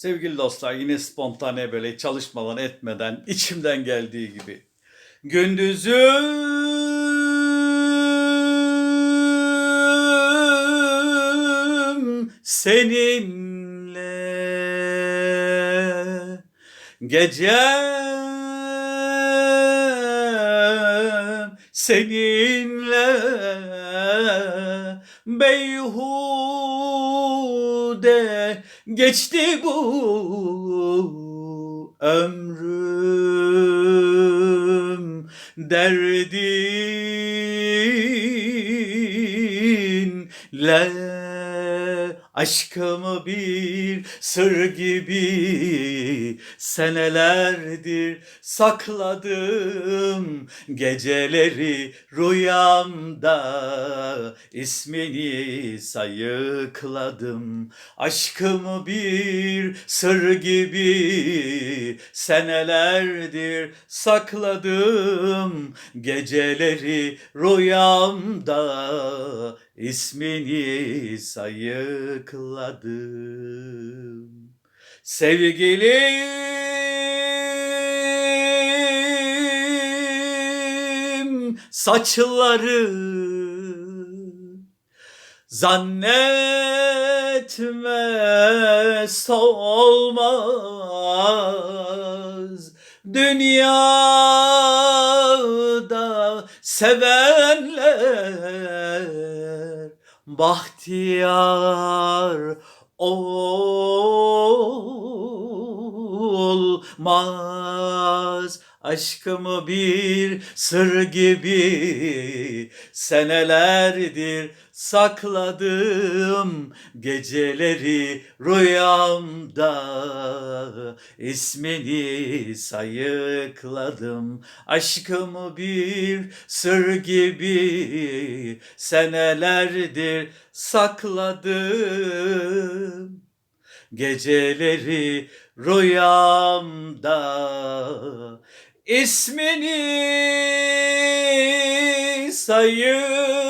Sevgili dostlar yine spontane böyle çalışmadan etmeden içimden geldiği gibi. Gündüzüm seninle Gecem seninle beyhude geçti bu ömrüm derdinle aşkımı bir sır gibi senelerdir sakladım. Geceleri rüyamda ismini sayıkladım. Aşkımı bir sır gibi senelerdir sakladım. Geceleri rüyamda ismini sayıkladım Sevgilim saçları Zannetme solmaz. Dünyada sevenler Bahtiyar olmaz Aşkımı bir sır gibi senelerdir sakladım geceleri rüyamda. İsmini sayıkladım aşkımı bir sır gibi senelerdir sakladım geceleri rüyamda. İsmini sayıkladım